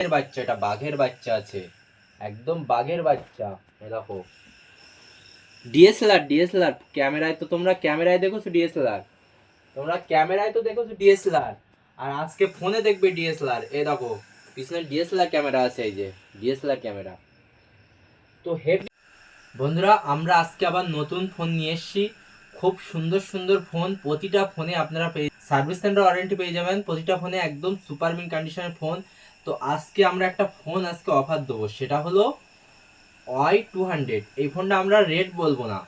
বাঘের বাচ্চা, এটা বাঘের বাচ্চা আছে। একদম বাঘের বাচ্চা দেখো। ডিএসএলআর ডিএসএলআর ক্যামেরায় তো তোমরা, ক্যামেরায় দেখোছো ডিএসএলআর তোমরা ক্যামেরায় তো দেখোছো ডিএসএলআর আর আজকে ফোনে দেখবে ডিএসএলআর এ দেখো, পিছনে ডিএসএলআর ক্যামেরা আছে, এই যে ডিএসএলআর ক্যামেরা। তো হেড বন্ধুরা, আমরা আজকে আবার নতুন ফোন নিয়ে এসেছি। খুব সুন্দর সুন্দর ফোন, প্রতিটা ফোনে আপনারা পেয়ে সার্ভিস সেন্টার ওয়ারেন্টি পেয়ে যাবেন। প্রতিটা ফোনে একদম সুপার মিন কন্ডিশনের ফোন। তো আজকে আমরা একটা ফোন আজকে অফার দেবো, সেটা হলো ওয়াই টু হান্ড্রেড। এই ফোনটা আমরা রেট বলব না।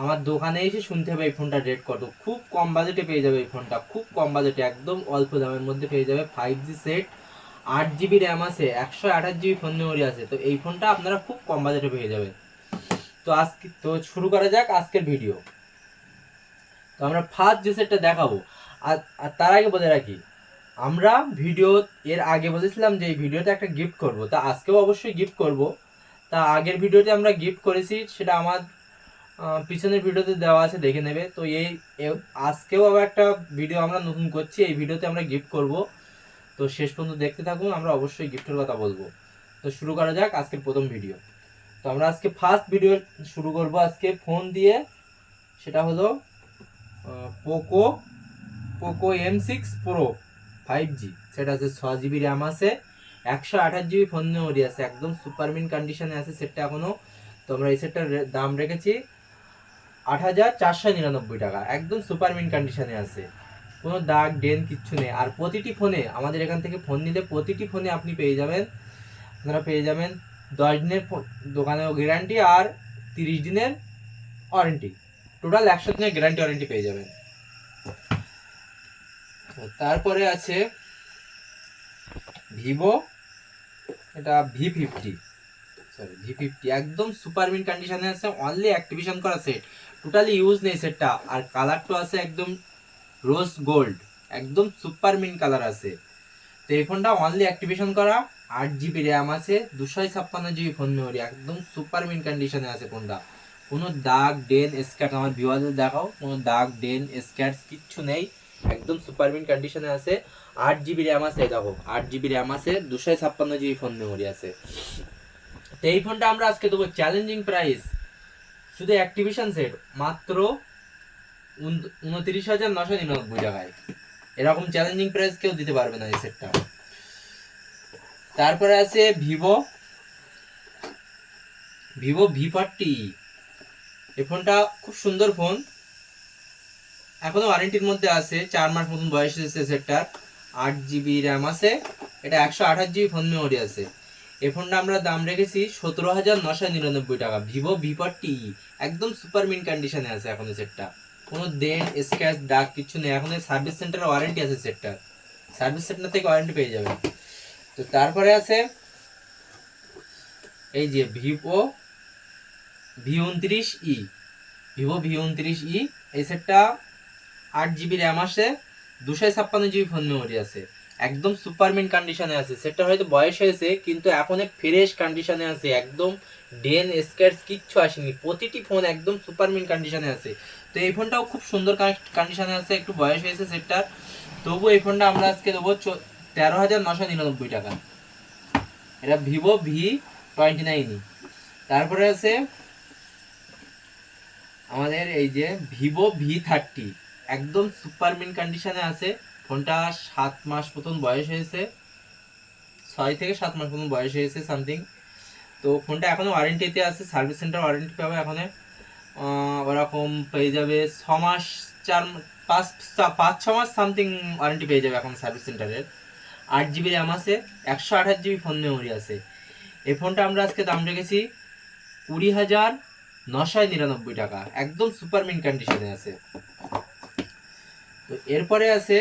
আমার দোকানে এসে শুনতে হবে এই ফোনটা রেট কত। খুব কম বাজেটে পেয়ে যাবে এই ফোনটা, খুব কম বাজেটে, একদম অল্প দামের মধ্যে পেয়ে যাবে ফাইভ জি সেট আট জিবি র্যাম আছে, একশো আঠাশ জিবি ফোন মেমোরি আছে। তো এই ফোনটা আপনারা খুব কম বাজেটে পেয়ে যাবেন। তো আজকে, তো শুরু করা যাক আজকের ভিডিও তো আমরা ফার্স্ট যে সেটটা দেখাবো। আর তার আগে বলে রাখি আমরা ভিডিও এর আগে বলেছিলাম যে এই ভিডিওতে একটা গিফট করব, তা আজকেও অবশ্যই গিফট করব। তা আগের ভিডিওতে আমরা গিফট করেছি, সেটা আমার পিছনের ভিডিওতে দেওয়া আছে, দেখে নেবে। তো এই আজকেও আবার একটা ভিডিও আমরা নতুন করছি, এই ভিডিওতে আমরা গিফট করব। তো শেষ পর্যন্ত দেখতে থাকুন, আমরা অবশ্যই গিফটের কথা বলব। তো শুরু করা যাক আজকের প্রথম ভিডিও তো আমরা আজকে ফার্স্ট ভিডিও শুরু করব আজকে ফোন দিয়ে। সেটা হলো Poco Poco M six Pro five G সেটা আছে ছ জিবি র্যাম আছে, একশো আঠাশ জিবি ফোন মেমোরি আছে, একদম সুপার মিন কন্ডিশনে আছে সেটটা এখনও। তো আমরা এই সেটটার দাম রেখেছি আট হাজার চারশো নিরানব্বই টাকা, একদম সুপার মিন কন্ডিশনে আছে। কোনো দাগ ডেন কিচ্ছু নেই। আর প্রতিটি ফোনে আমাদের এখান থেকে ফোন নিলে প্রতিটি ফোনে আপনি পেয়ে যাবেন, আপনারা পেয়ে যাবেন দশ দিনের দোকানেও গ্যারান্টি আর তিরিশ দিনের ওয়ারেন্টি টোটাল একশো দিনের গ্যারান্টি ওয়ারেন্টি পেয়ে যাবেন। তারপরে আছে ভিভো, এটা V fifty sorry V fifty একদম সুপার মিন কন্ডিশনে আছে অনলি অ্যাক্টিভেশন করা সেট টোটালি ইউজ নেই সেটটা আর কালারটা আছে একদম রোজ গোল্ড একদম সুপার মিন কালার আছে। তো এই ফোনটা অনলি অ্যাক্টিভেশন করা, আট জিবি র্যাম আছে দুশো ছাপ্পান্ন জিবি ফোন মেমোরি একদম সুপার মিন কন্ডিশনে আছে ফোনটা কোনো দাগ ডেন স্ক্যাচ আমার ভিওয়াদের দেখাও, কোনো দাগ ডেন স্ক্যাচ কিচ্ছু নেই। একদম সুপার মিন কন্ডিশনে আছে। আট জিবি র্যাম আছে দেখো, আট জিবি র্যাম আছে, দুশো ছাপ্পান্ন জিবি ফোন মেমোরি আছে। তো এই ফোনটা আমরা আজকে দেবো চ্যালেঞ্জিং প্রাইস শুধু অ্যাক্টিভেশন সেট মাত্র উন- উনত্রিশ হাজার নশো নিরানব্বই টাকায় এরকম চ্যালেঞ্জিং প্রাইস কেউ দিতে পারবে না এই সেটটা তারপরে আছে ভিভো ভিভো ভি ফোরটি এই ফোনটা খুব সুন্দর ফোন এখনও ওয়ারেন্টির মধ্যে আছে, চার মাস মতন বয়স এসেছে সেটটার। আট জিবি র্যাম আছে, এটা একশো আঠাশ জিবি ফোন মেমোরি আছে। এই ফোনটা আমরা দাম রেখেছি সতেরো হাজার নশো নিরানব্বই টাকা। ভিভো ভি ফোরটি একদম সুপার মিন কন্ডিশনে আছে এখন সেটটা। কোনো দেন স্ক্র্যাচ ডাক কিছু নেই, এখন সার্ভিস সেন্টারে ওয়ারেন্টি আছে সেটটার। সার্ভিস সেন্টার থেকে ওয়ারেন্টি পেয়ে যাবেন। তো তারপরে আছে, এই যে ভিভো ভি উনত্রিশ ই ভিভো ভি উনত্রিশ ই এই সেটটা আট জিবি র্যাম আছে দুশো ছাপ্পান্ন জিবি ফোন মেমোরি আছে। একদম সুপারমিন কন্ডিশনে আছে। সেটটা হয়তো বয়স হয়েছে, কিন্তু এখন ফ্রেশ কন্ডিশনে আছে। একদম ডেন স্ক্যাচ কিচ্ছু আসেনি। প্রতিটি ফোন একদম সুপারমিন কন্ডিশনে আছে। তো এই ফোনটাও খুব সুন্দর কন্ডিশনে আছে। একটু বয়স হয়েছে সেটটার তবু এই ফোনটা আমরা আজকে দেবো তেরো হাজার নশো নিরানব্বই টাকা। এটা ভিভো ভি টোয়েন্টি নাইন। তারপরে আছে আমাদের এই যে ভিভো ভি থার্টি। একদম সুপার মিন কন্ডিশনে আছে। ফোনটা সাত মাস মতন বয়স হয়েছে। ছয় থেকে সাত মাস মতন বয়স হয়েছে সামথিং তো ফোনটা এখনও ওয়ারেন্টিতে আছে সার্ভিস সেন্টার ওয়ারেন্টি পাবে এখন। ওরকম পেয়ে যাবে ছ মাস, চার পাঁচ পাঁচ, ছ মাস সামথিং ওয়ারেন্টি পেয়ে যাবে এখন সার্ভিস সেন্টারের আট জিবি র্যাম আছে, একশো আঠাশ জিবি ফোন মেমোরি আছে। এই ফোনটা আমরা আজকে দাম রেখেছি কুড়ি হাজার নশো নিরানব্বই টাকা। একদম সুপার মিন কন্ডিশনে আছে। তো এরপরে আছে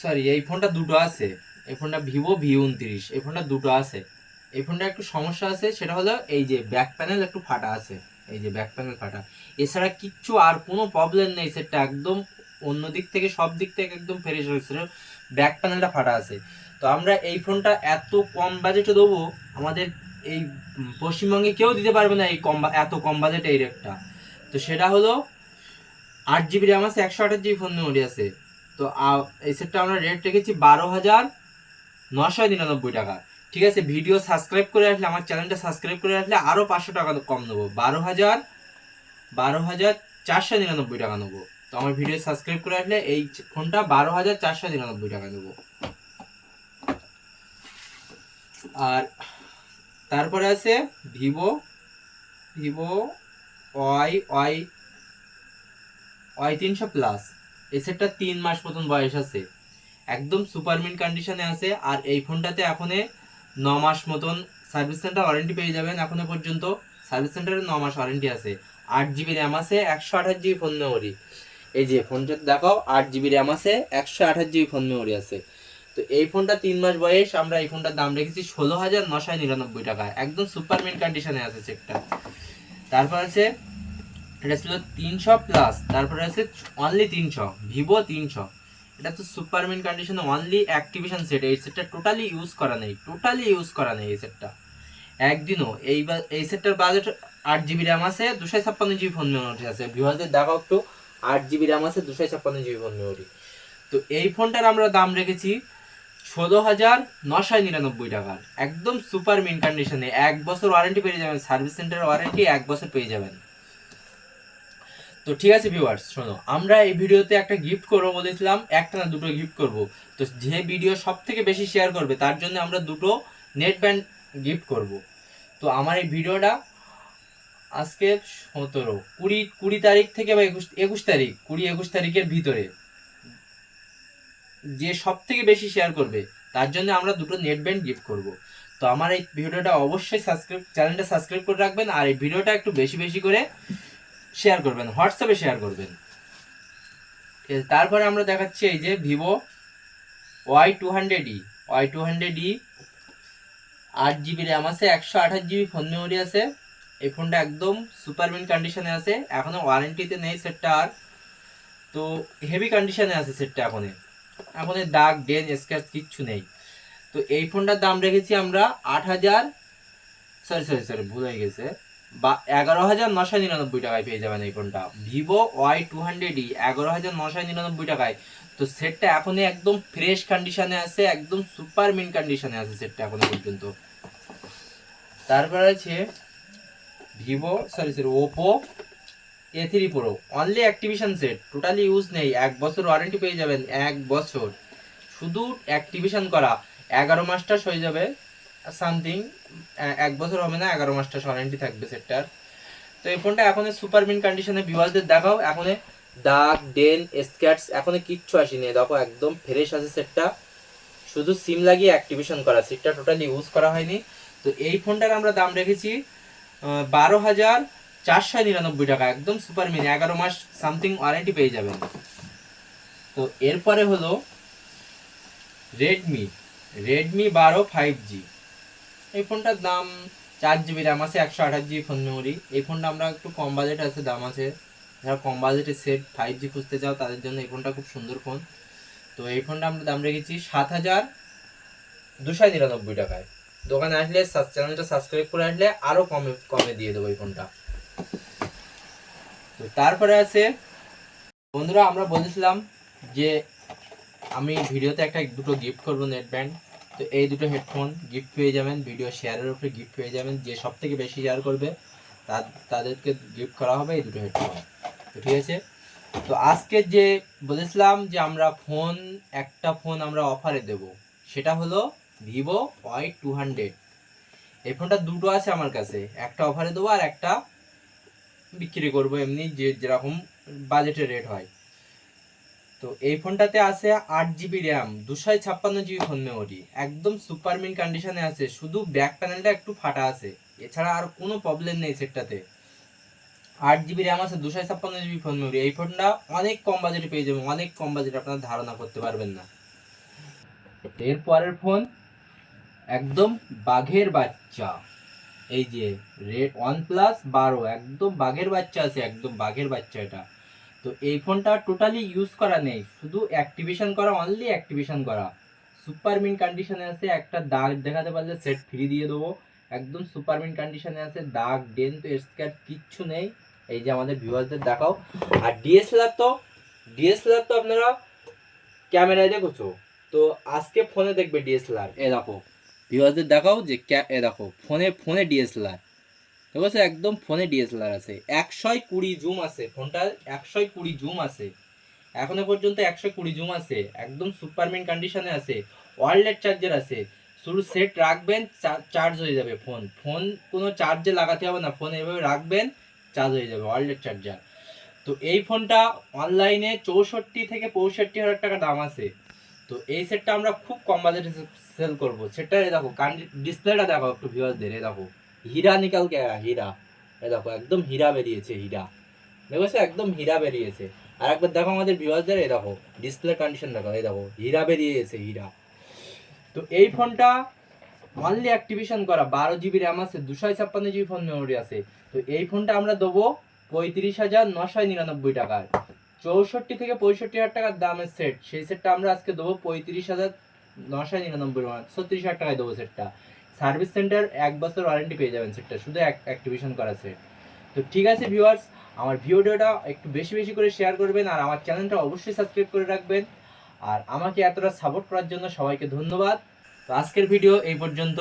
সরি এই ফোনটা দুটো আছে। এই ফোনটা ভিভো ভি উনত্রিশ, এই ফোনটা দুটো আছে। এই ফোনটা একটু সমস্যা আছে, সেটা হলো এই যে ব্যাক প্যানেল একটু ফাটা আছে। এই যে ব্যাক প্যানেল ফাটা। এছাড়া কিচ্ছু আর কোনো প্রবলেম নেই, সেটা একদম অন্য দিক থেকে, সব দিক থেকে একদম ফ্রেশ হয়েছিল ব্যাক প্যানেলটা ফাটা আছে। তো আমরা এই ফোনটা এত কম বাজেটে দেবো, আমাদের এই পশ্চিমবঙ্গে কেউ দিতে পারবে না এই কম এত কম বাজেটে এই রেটটা তো সেটা হলো আট জিবি র্যাম আছে, একশো আঠাশ জিবি ফোন মেমোরি আছে। তো এই সেটটা আমরা রেট রেখেছি বারো হাজার নশো নিরানব্বই টাকা। ঠিক আছে ভিডিও সাবস্ক্রাইব করে রাখলে, আমার চ্যানেলটা সাবস্ক্রাইব করে রাখলে আরও পাঁচশো টাকা কম নেব। বারো হাজার বারো হাজার চারশো নিরানব্বই টাকা নেব। তো আমার ভিডিও সাবস্ক্রাইব করে রাখলে এই ফোনটা বারো হাজার চারশো নিরানব্বই টাকা নেব। আর তারপরে আছে Vivo Vivo Y Y Y তিনশো প্লাস এই সেটটা তিন মাস মতন বয়স আছে। একদম সুপারমিন কন্ডিশনে আছে, আর এই ফোনটাতে এখন ন মাস মতন সার্ভিস সেন্টার ওয়ারেন্টি পেয়ে যাবেন এখনও পর্যন্ত। সার্ভিস সেন্টারে ন মাস ওয়ারেন্টি আছে। আট জিবি র্যাম আছে, একশো আঠাশ জিবি ফোন মেমোরি এই যে ফোনটা দেখাও আট জিবি র্যাম আছে, একশো আঠাশ জিবি ফোন মেমোরি আছে। তো এই ফোনটা তিন মাস বয়স, আমরা এই ফোনটার দাম রেখেছি ষোলো হাজার নশো নিরানব্বই টাকা। একদম সুপারমিন কন্ডিশনে আছে সেটটা তারপর আছে এটা ছিল তিনশো প্লাস তারপরে আছে অনলি তিনশো ভিভো তিনশো। এটা তো সুপারমিন কন্ডিশনে অনলি অ্যাক্টিভেশন সেট এই সেটটা টোটালি ইউজ করা নেই টোটালি ইউজ করা নেই এই সেটটা একদিনও, এই এই সেটটার বাজেট আট জিবি র্যাম আছে, দুশো ছাপ্পান্ন জিবি ফোন মেমোরি আছে। ভিউয়ারদের দেখাও একটু, আট জিবি র্যাম আছে, দুশো ছাপ্পান্ন জিবি ফোন মেমোরি তো এই ফোনটার আমরা দাম রেখেছি ষোলো হাজার নশো নিরানব্বই টাকার। একদম সুপার মিন কন্ডিশনে এক বছর ওয়ারেন্টি পেয়ে যাবেন সার্ভিস সেন্টার ওয়ারেন্টি এক বছর পেয়ে যাবেন। তো ঠিক আছে ভিউয়ার্স শোনো, আমরা এই ভিডিওতে একটা গিফট করব বলেছিলাম, একটা না দুটো গিফট করব। তো যে ভিডিও সব থেকে বেশি শেয়ার করবে, তার জন্য আমরা দুটো নেট ব্যান্ড গিফট করব। তো আমার এই ভিডিওটা আজকে সতেরো, কুড়ি কুড়ি তারিখ থেকে বা একুশ একুশ তারিখ, কুড়ি, একুশ তারিখের ভিতরে যে সব থেকে বেশি শেয়ার করবে, তার জন্য আমরা দুটো নেট ব্যান্ড গিফট করব। তো আমার এই ভিডিওটা অবশ্যই সাবস্ক্রাইব চ্যানেলটা সাবস্ক্রাইব করে রাখবেন, আর এই ভিডিওটা একটু বেশি বেশি করে শেয়ার করবেন হোয়াটসঅ্যাপে শেয়ার করবেন। ঠিক আছে, তারপরে আমরা দেখাচ্ছি এই যে Vivo Y two hundred E Y two hundred E আট জিবি র্যাম আছে, একশো আঠাশ জিবি ফোন মেমোরি আছে, এই ফোনটা একদম সুপারমিন কন্ডিশনে আছে এখনও ওয়ারেন্টিতে নেই সেটটা আর। তো হেভি কন্ডিশনে আছে সেটটা এখন। এখন দাগ ডেন স্ক্র্যাচ কিচ্ছু নেই। তো এই ফোনটার দাম রেখেছি আমরা আট হাজার সরি সরি সরি ভুল হয়ে গেছে। বা এগারো হাজার নশো নিরানব্বই টাকায় পেয়ে যাবেন এই ফোনটা। Vivo Y two hundred E এগারো হাজার নশো নিরানব্বই টাকায়। তো সেটটা এখনই একদম ফ্রেশ কন্ডিশনে আছে, একদম সুপার মিন কন্ডিশনে আছে সেটটা এখনও পর্যন্ত। তারপর আছে Vivo sorry sorry Oppo A three Pro only activation set totally use নেই। এক বছর ওয়ারেন্টি পেয়ে যাবেন, এক বছর। শুধু অ্যাক্টিভেশন করা। এগারো মাসটাস হয়ে যাবে। সামথিং এক বছর হবে না, এগারো মাসটা ওয়ারেন্টি থাকবে সেটটার তো এই ফোনটা এখন সুপার মিন কন্ডিশনে ভিউয়ারদের দেখাও, এখন দাগ ডেন স্ক্যাটস এখন কিচ্ছু আসেনি। দেখো, একদম ফ্রেশ আছে সেটটা শুধু সিম লাগিয়ে অ্যাক্টিভেশন করা সেটটা টোটালি ইউজ করা হয়নি। তো এই ফোনটার আমরা দাম রেখেছি বারো হাজার চারশো নিরানব্বই টাকা, একদম সুপার মিনি এগারো মাস সামথিং ওয়ারেন্টি পেয়ে যাবেন। তো এরপরে হলো রেডমি রেডমি বারো ফাইভ জি এই ফোনটার দাম চার জিবি র্যাম আছে, একশো আঠাশ জিবি ফোন মেমোরি এই ফোনটা আমরা একটু কম বাজেট আছে, দাম আছে। যারা কম বাজেটের সেট ফাইভ জি খুঁজতে চাও, তাদের জন্য এই ফোনটা খুব সুন্দর ফোন তো এই ফোনটা আমরা দাম রেখেছি সাত হাজার দুশো নিরানব্বই টাকায়। দোকানে আসলে চ্যানেলটা সাবস্ক্রাইব করে আসলে আরও কমে কমে দিয়ে দেবো এই ফোনটা। তো তারপরে আছে, বন্ধুরা আমরা বলেছিলাম যে আমি ভিডিওতে একটা দুটো গিফট করব নেট ব্যান্ড তো এই দুটো হেডফোন গিফট পেয়ে যাবেন ভিডিও শেয়ারের উপরে গিফট পেয়ে যাবেন, যে সব থেকে বেশি শেয়ার করবে তাদেরকে গিফট করা হবে এই দুটো হেডফোন তো ঠিক আছে? তো আজকে যে বলেছিলাম যে আমরা ফোন একটা ফোন আমরা অফারে দেব, সেটা হলো ভিভো ওয়াই টু হান্ড্রেড এই ফোনটা দুটো আছে আমার কাছে, একটা অফারে দেবো আর একটা বিক্রি করব এমনি যে যেরকম বাজেটের রেট হয়। তো এই ফোনটাতে আছে আট জিবি র্যাম দুশো ছাপ্পান্ন জিবি ফোন মেমোরি একদম সুপার মিন কন্ডিশনে আছে, শুধু ব্যাক প্যানেলটা একটু ফাটা আছে, এছাড়া আর কোনো প্রবলেম নেই সেটটাতে। আট জিবি র্যাম আছে, দুশো ছাপ্পান্ন জিবি ফোন মেমোরি এই ফোনটা অনেক কম বাজেটে পেয়ে যাবেন, অনেক কম বাজেটে আপনারা ধারণা করতে পারবেন না। এর পরের ফোন একদম বাঘের বাচ্চা। এই যে রেড ওয়ান প্লাস বারো, একদম বাঘের বাচ্চা আছে, একদম বাঘের বাচ্চা এটা। তো এই ফোনটা টোটালি ইউজ করা নেই। শুধু অ্যাক্টিভেশন করা অনলি অ্যাক্টিভেশন করা। সুপার মিন কন্ডিশনে আছে একটা দাগ, দেখাতে পারলে সেট ফ্রি দিয়ে দেবো। একদম সুপার মিন কন্ডিশনে আছে দাগ ডেন তো স্ক্যাচ কিচ্ছু নেই। এই যে আমাদের ভিউয়ারদের দেখাও। আর ডিএসএলআর তো ডিএসএলআর তো আপনারা ক্যামেরায় দেখেছ? তো আজকে ফোনে দেখবে ডিএসএলআর এ দেখো ভিউয়ারদের দেখাও যে এ দেখো, ফোনে ফোনে ডিএসএলআর ঠিক একদম ফোনে ডিএসএলআর আছে। একশোয় কুড়ি জুম আছে। ফোনটা একশোয় কুড়ি জুম আছে। এখনও পর্যন্ত একশো কুড়ি জুম আছে। একদম সুপারমেন কন্ডিশনে আছে। ওয়ারলেস চার্জার আছে। শুধু সেট রাখবেন চার্জ হয়ে যাবে ফোন ফোন কোনো চার্জে লাগাতে হবে না। ফোন এভাবে রাখবেন চার্জ হয়ে যাবে ওয়ারলেস চার্জার তো এই ফোনটা অনলাইনে চৌষট্টি থেকে পঁয়ষট্টি হাজার টাকা দাম আছে। তো এই সেটটা আমরা খুব কম বাজেটে সেল করব। সেটা এই দেখো, কান ডিসপ্লেটা দেখো একটু ভিউয়ারদের এই দেখো। হীরা নিকাল কে হীরা। এই দেখো, একদম হীরা বেরিয়েছে, হীরা। দেখেছ একদম হীরা বেরিয়েছে। আর একবার দেখো আমাদের ভিউয়ারদের এই দেখো ডিসপ্লে কন্ডিশন দেখো, এই দেখো, হীরা বেরিয়েছে, হীরা। তো এই ফোনটা অনলি অ্যাক্টিভেশন করা, বারো জিবি র্যাম আছে, দুশো ছাপ্পান্ন জিবি ফোন মেমোরি আছে। তো এই ফোনটা আমরা দেবো পঁয়ত্রিশ হাজার নশো নিরানব্বই টাকার। চৌষট্টি থেকে পঁয়ষট্টি হাজার টাকার দামের সেট সেই সেটটা আমরা আজকে দেবো পঁয়ত্রিশ হাজার নশো নিরানব্বই, ছত্রিশ হাজার টাকায় দেবো সেটটা সার্ভিস সেন্টার এক বছর ওয়ারেন্টি পেয়ে যাবেন সেটটা শুধু অ্যাক্টিভেশন করা সেট তো ঠিক আছে ভিউয়ার্স আমার ভিডিওটা একটু বেশি বেশি করে শেয়ার করবেন আর আমার চ্যানেলটা অবশ্যই সাবস্ক্রাইব করে রাখবেন। আর আমাকে এতটা সাপোর্ট করার জন্য সবাইকে ধন্যবাদ। তো আজকের ভিডিও এই পর্যন্ত।